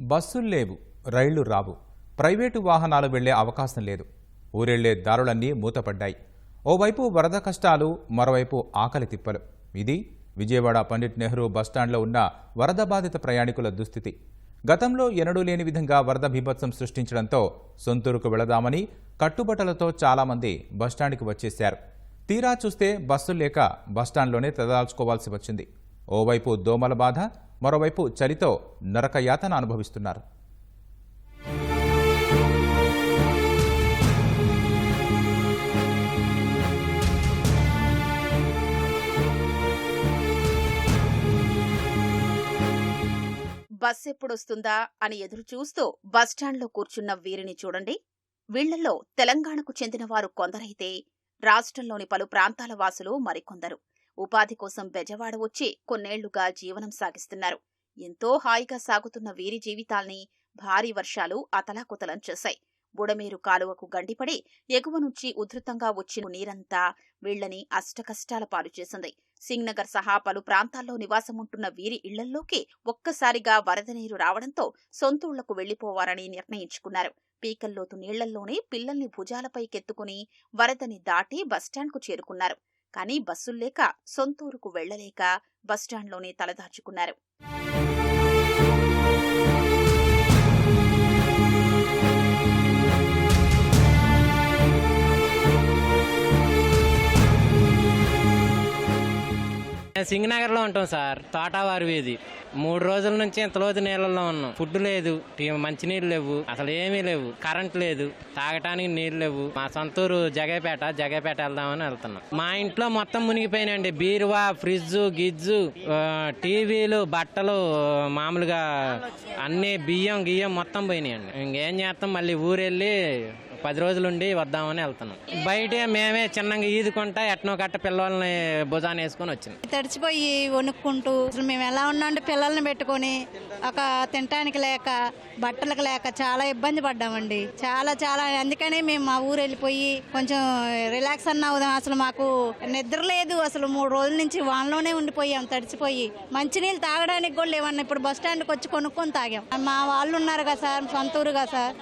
బస్సులు లేవు రైళ్ళు రావు. ప్రైవేటు వాహనాలు వెళ్ళే అవకాశం లేదు. ఊరెళ్ళే దారులన్నీ మూతపడ్డాయి. ఓవైపు వరద కష్టాలు మరోవైపు ఆకలి తిప్పలు. ఇది విజయవాడ పండిట్ నెహ్రూ బస్టాండ్లో ఉన్న వరద బాధిత ప్రయాణికుల దుస్థితి. గతంలో ఎన్నడూ లేని విధంగా వరద బీభత్సం సృష్టించడంతో సొంతూరుకు వెళదామని కట్టుబట్టలతో చాలామంది బస్టాండ్కి వచ్చేశారు. తీరా చూస్తే బస్సులు లేక బస్టాండ్లోనే తదాల్చుకోవాల్సి వచ్చింది. ఓవైపు దోమల బాధ మరోవైపు చలితో నరకయాతన అనుభవిస్తున్నారు. బస్ ఎప్పుడొస్తుందా అని ఎదురు చూస్తూ బస్టాండ్లో కూర్చున్న వీరిని చూడండి. వీళ్ళలో తెలంగాణకు చెందిన వారు కొందరైతే రాష్ట్రంలోని పలు ప్రాంతాల వాసులు మరికొందరు. ఉపాధి కోసం బెజవాడ వచ్చి కొన్నేళ్ళుగా జీవనం సాగిస్తున్నారు. ఎంతో హాయిగా సాగుతున్న వీరి జీవితాల్ని భారీ వర్షాలు అతలాకుతలం చేశాయి. బుడమేరు కాలువకు గండిపడి ఎగువ నుంచి ఉధృతంగా వచ్చిన నీరంతా వీళ్ళని అష్టకష్టాల పాలు చేసింది. సింగ్నగర్ సహా పలు ప్రాంతాల్లో నివాసముంటున్న వీరి ఇళ్ళల్లోకి ఒక్కసారిగా వరద నీరు రావడంతో సొంతూళ్ళకు వెళ్ళిపోవాలని నిర్ణయించుకున్నారు. పీకల్లోతు నీళ్ళల్లోనే పిల్లల్ని భుజాలపైకెత్తుకుని వరదని దాటి బస్టాండ్కు చేరుకున్నారు. కానీ బస్సుల్లేక సొంతూరుకు వెళ్ళలేక బస్టాండ్లోనే తలదాచుకున్నారు. సింగనగర్లో ఉంటాం సార్. తోటవారి వీధి మూడు రోజుల నుంచి ఇంత లోతు నీళ్ళలో ఉన్నాం. ఫుడ్ లేదు. మంచినీళ్ళు లేవు. అసలు ఏమీ లేవు. కరెంట్ లేదు. తాగటానికి నీళ్ళు లేవు. మా సొంతూరు జగేపేట జగేపేట వెళ్దామని వెళ్తున్నాం. మా ఇంట్లో మొత్తం మునిగిపోయినాయండి. బీరువా ఫ్రిడ్జ్ గిజ్జు టీవీలు బట్టలు మామూలుగా అన్ని బియ్యం గియ్యం మొత్తం పోయినాయండి. ఇంకేం చేస్తాం? మళ్ళీ ఊరెళ్ళి పది రోజులుండి వద్దామని వెళ్తున్నాం. బయట మేమే చిన్నగా ఈదుకుంటా ఎట్నో కట్ట పిల్లల్ని భుజాన్ వేసుకొని వచ్చింది తడిచిపోయి వణుక్కుంటూ అసలు మేము ఎలా ఉన్నామంటే పిల్లల్ని పెట్టుకొని ఒక తినటానికి లేక బట్టలకు లేక చాలా ఇబ్బంది పడ్డామండి. చాలా చాలా. అందుకనే మేము మా ఊరు వెళ్ళిపోయి కొంచెం రిలాక్స్ అన్న అవుదాం అసలు మాకు నిద్ర లేదు. అసలు మూడు రోజుల నుంచి వానలోనే ఉండిపోయాం తడిచిపోయి. మంచినీళ్ళు తాగడానికి కూడా లేవన్నా ఇప్పుడు బస్ స్టాండ్కి వచ్చి కొనుక్కొని తాగాం. మా వాళ్ళు ఉన్నారు కదా సార్ సొంత కదా సార్.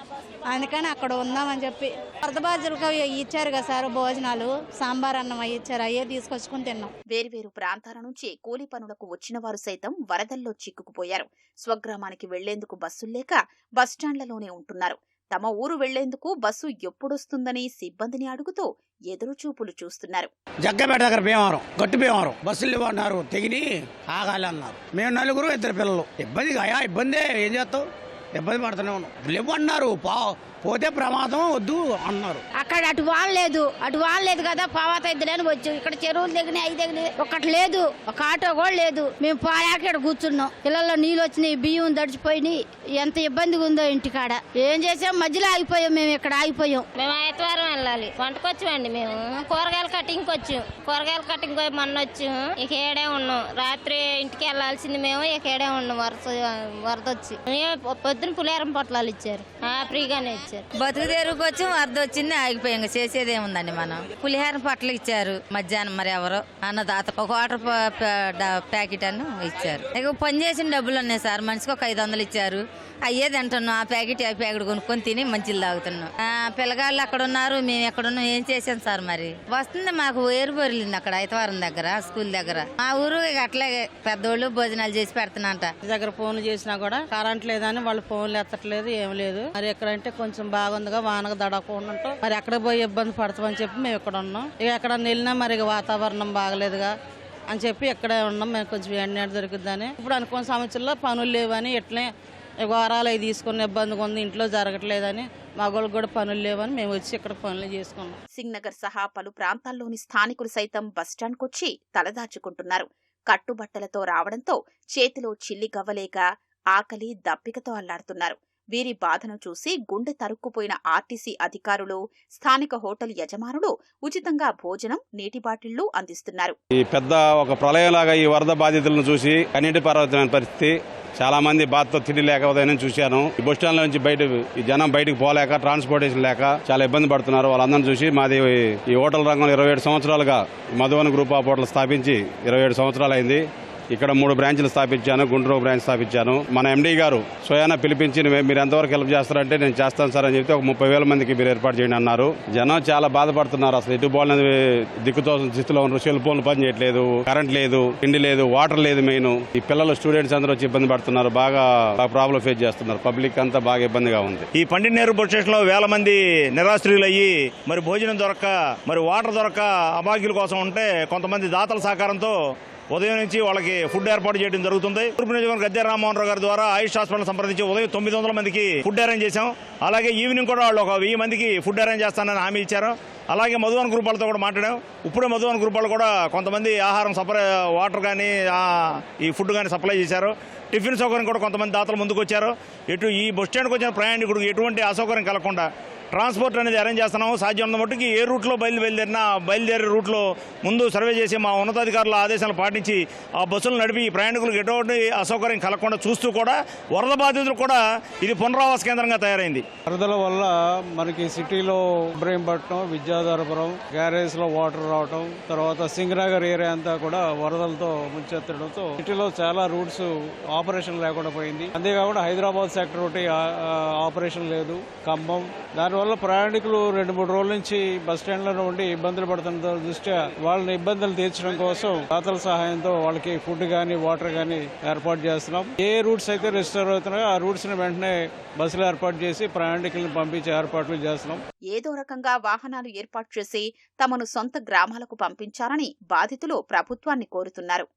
అందుకని అక్కడ ఉందామని చెప్పి. వరద బాధ్యులకు ఇచ్చారు కదా సార్ భోజనాలు సాంబార్ అన్నం అవి ఇచ్చారు అయ్యే తీసుకొచ్చుకొని తిన్నాం. వేర్వేరు ప్రాంతాల నుంచి కూలి పనులకు వచ్చిన వారు సైతం వరదల్లో చిక్కుకుపోయారు. స్వగ్రామానికి వెళ్ళేందుకు బస్సుల్లేక బస్టాండ్లలోనే ఉంటున్నారు. తమ ఊరు వెళ్ళేందుకు బస్సు ఎప్పుడొస్తుందని సిబ్బందిని అడుగుతూ ఎదురుచూపులు చూస్తున్నారు. జగ్గపేట దగ్గర భీమవరం గట్టు భీమవరం. బస్సులు ఇవ్వన్నారు తెగిని ఆగాలి అన్నారు. మేము నలుగురు ఇద్దరు పిల్లలు. ఇబ్బంది అయా ఇబ్బందే. ఏం చేస్తావు? ఇబ్బంది పడుతూనే ఉన్నాం లేవు పా పోతే ప్రమాదం వద్దు అన్నారు. అక్కడ అటు వాన్ లేదు అటు వాన్ లేదు కదా పావాత ఇద్దరని వచ్చు ఇక్కడ చెరువులు దిగినాయి అవి దిగినాయి ఒకటి లేదు ఒక ఆటో కూడా లేదు. మేము పోయాక ఇక్కడ కూర్చున్నాం. పిల్లల్లో నీళ్ళు వచ్చినాయి బియ్యం దడిచిపోయినాయి ఎంత ఇబ్బందిగా ఉందో ఇంటికాడ. ఏం చేసాం? మధ్యలో ఆగిపోయాం మేము ఇక్కడ ఆగిపోయాం. మేము ఆదివారం వెళ్ళాలి. వంటకొచ్చామండి మేము. కూరగాయల కటింగ్కి వచ్చాం. కూరగాయల కటింగ్ పోయి మొన్న వచ్చాం. ఇక ఏడే ఉన్నాం. రాత్రి ఇంటికి వెళ్ళాల్సింది మేము ఇక ఏడే ఉన్నాం వరద వరద వచ్చి. పొద్దున పులిహారం పొట్లాలు ఇచ్చారు. ఆ, ఫ్రీగానే ఇచ్చారు. బతుకు తెరువుకి వచ్చి వరద వచ్చింది ఆగిపోయాం ఇంకా చేసేది ఏముందండి మనం? పులిహార పట్టలు ఇచ్చారు మధ్యాహ్నం మరి ఎవరో అన్నదాత ఒక వాటర్ ప్యాకెట్ అని ఇచ్చారు. ఇక పని చేసిన డబ్బులు ఉన్నాయి సార్. మనిషికి ఒక ఐదు వందలు ఇచ్చారు. అయ్యే తింటున్నాం. ఆ ప్యాకెట్ ఆ ప్యాకెట్ కొనుక్కొని తిని మంచిలు తాగుతున్నాం. పిల్లగాళ్ళు అక్కడ ఉన్నారు. మేము ఎక్కడ ఉన్నాం? ఏం చేసాం సార్ మరి? వస్తుంది మాకు ఏరు బొరిలింది అక్కడ ఐతవారం దగ్గర స్కూల్ దగ్గర. మా ఊరు ఇక అట్లాగే పెద్దోళ్ళు భోజనాలు చేసి పెడుతున్నంట దగ్గర ఫోన్ చేసినా కూడా కరెంట్ లేదని వాళ్ళు ఫోన్లు ఎత్తట్లేదు ఏం లేదు. మరి ఎక్కడంటే కొంచెం కొంచెం బాగుందిగా వానకు దడకుండా ఉంటాం. మరి ఎక్కడ పోయి ఇబ్బంది పడతామని చెప్పి మేము ఇక్కడ ఉన్నాం. ఇక ఎక్కడ వెళ్ళినా మరి ఇక వాతావరణం బాగలేదుగా అని చెప్పి ఇక్కడే ఉన్నాం. మేము కొంచెం ఎండ దొరికిద్దని ఇప్పుడు అనుకున్న సంవత్సరంలో పనులు లేవని ఇట్లే ఇక వారాలు అవి తీసుకున్న ఇబ్బందిగా ఉంది. ఇంట్లో జరగట్లేదని మగవాళ్ళు కూడా పనులు లేవని మేము వచ్చి ఇక్కడ పనులు చేసుకున్నాం. సింగ్నగర్ సహా పలు ప్రాంతాల్లోని స్థానికులు సైతం బస్టాండ్కొచ్చి తలదాచుకుంటున్నారు. కట్టుబట్టలతో రావడంతో చేతిలో చిల్లి గవ్వలేక ఆకలి దప్పికతో అల్లాడుతున్నారు. వీరి బాధను చూసి గుండె తరుక్కుపోయిన ఆర్టీసీ అధికారులు స్థానిక హోటల్ యజమానులు ఉచితంగా భోజనం నీటి బాటిళ్ళు అందిస్తున్నారు. ఈ పెద్ద ఒక ప్రళయంలాగా ఈ వరద బాధితులను చూసి కన్నీటి పర్వతమైన పరిస్థితి చాలా మంది బాధతో తిండి లేకపోతే చూశాను. ఈ బస్ స్టాండ్ నుంచి బయట ఈ జనం బయటకు పోలేక ట్రాన్స్పోర్టేషన్ లేక చాలా ఇబ్బంది పడుతున్నారు. వాళ్ళందరిని చూసి మాది ఈ హోటల్ రంగంలో ఇరవై ఏడు సంవత్సరాలుగా మధువన్ గ్రూప్ ఆఫ్ హోటల్ స్థాపించి ఇరవై ఏడు సంవత్సరాలు అయింది. ఇక్కడ మూడు బ్రాంచ్లు స్థాపించాను గుంటూరు బ్రాంచ్ స్థాపించాను. మన ఎండీ గారు స్వయాన పిలిపించి మీరు ఎంతవరకు హెల్ప్ చేస్తారంటే నేను చేస్తాను సార్ అని చెప్తే ఒక ముప్పై వేల మందికి మీరు ఏర్పాటు చేయండి అన్నారు. జనం చాలా బాధపడుతున్నారు అసలు. ఎటు పోలేని దిక్కుతో స్థితిలో ఉన్నారు సెల్ ఫోన్లు పని చేయట్లేదు కరెంట్ లేదు తిండి లేదు వాటర్ లేదు మెయిన్ ఈ పిల్లలు స్టూడెంట్స్ అందరూ వచ్చి ఇబ్బంది పడుతున్నారు. బాగా ప్రాబ్లం ఫేస్ చేస్తున్నారు. పబ్లిక్ అంతా బాగా ఇబ్బందిగా ఉంది. ఈ పండినేరు నేరు స్టేషన్లో వేల మంది నిరాశ్రయులయ్యి మరి భోజనం దొరక్క మరి వాటర్ దొరక్క అభాగ్యుల కోసం ఉంటే కొంతమంది దాతల సహకారంతో ఉదయం నుంచి వాళ్ళకి ఫుడ్ ఏర్పాటు చేయడం జరుగుతుంది. తూర్పు నియోజకవర్గం గద్దె రామ్మోహన్ రావు గారి ద్వారా ఆయుష్ హాస్పిటల్ సంప్రదించి ఉదయం తొమ్మిది వందల మందికి ఫుడ్ అరేంజ్ చేశాం. అలాగే ఈవినింగ్ కూడా వాళ్ళు ఒక వెయ్యి మందికి ఫుడ్ అరేంజ్ చేస్తానని హామీ ఇచ్చారు. అలాగే మధువన్ గ్రూపాలతో కూడా మాట్లాడాం. ఇప్పుడే మధువన్ గ్రూపాలు కూడా కొంతమంది ఆహారం సప్లై వాటర్ కానీ ఈ ఫుడ్ కానీ సప్లై చేశారు. టిఫిన్ సౌకర్యం కూడా కొంతమంది దాతలు ముందుకు వచ్చారు ఎటు ఈ బస్ స్టాండ్కి వచ్చిన ప్రయాణికుడు ఎటువంటి అసౌకర్యం కలగకుండా ట్రాన్స్పోర్ట్ అనేది అరేంజ్ చేస్తున్నాము. సాధ్యం మట్టుకి ఏ రూట్లో బయలు బయలుదేరినా బయలుదేరే రూట్లో ముందు సర్వే చేసి మా ఉన్నతాధికారుల ఆదేశాలు పాటించి ఆ బస్సులు నడిపి ఈ ప్రయాణికులకు ఎటువంటి అసౌకర్యం కలగకుండా చూస్తూ కూడా వరద బాధితులు కూడా ఇది పునరావాస కేంద్రంగా తయారైంది. వరదల వల్ల మనకి సిటీలో ఇబ్రహీంపట్నం విద్యాధరపురం గ్యారేజ్లో వాటర్ రావటం తర్వాత సింగనగర్ ఏరియా అంతా కూడా వరదలతో ముంచెత్తడంతో సిటీలో చాలా రూట్స్ ఆపరేషన్ లేకుండా పోయింది. అంతేకాకుండా హైదరాబాద్ సెక్టర్ ఒకటి ఆపరేషన్ లేదు. ఖమ్మం దానివల్ల ప్రయాణికులు రెండు మూడు రోజుల నుంచి బస్ స్టాండ్లలో ఉండి ఇబ్బందులు పడుతున్న దృష్ట్యా వాళ్ళని ఇబ్బందులు తీర్చడం కోసం దాతల సహాయంతో వాళ్ళకి ఫుడ్ కానీ వాటర్ కానీ ఏర్పాటు చేస్తున్నాం. ఏ రూట్స్ అయితే రిజిస్టర్ అవుతున్నాయో ఆ రూట్స్ని వెంటనే బస్సులు ఏర్పాటు చేసి ప్రయాణికులను పంపించే ఏర్పాట్లు చేస్తున్నాం. ఏదో రకంగా వాహనాలు ఏర్పాటు చేసి తమను సొంత గ్రామాలకు పంపించాలని బాధితులు ప్రభుత్వాన్ని కోరుతున్నారు.